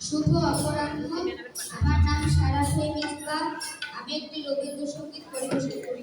শুভ অপরাহ্ন। আমার নাম সারাফি মিসবা আমি একটি রবীন্দ্রসঙ্গীত পরিবেশন করি।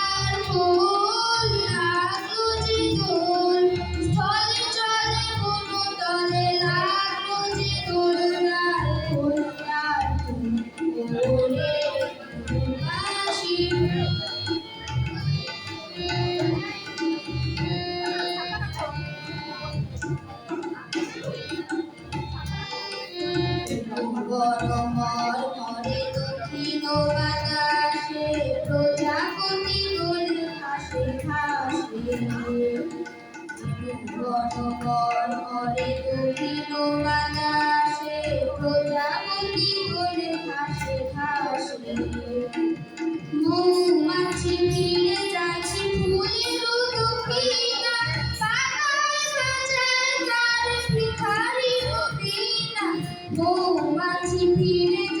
ফুল কাগজি দোল কত কর্মরে দুঃখিল বাতাসে প্রজাপতি বলে হাসে হাসে মৌমাছি মিলে যাচ্ছে ফুলের দুঃখিনা পাতায় বাজারে তার ভিখারি মৌমাছি ফিরে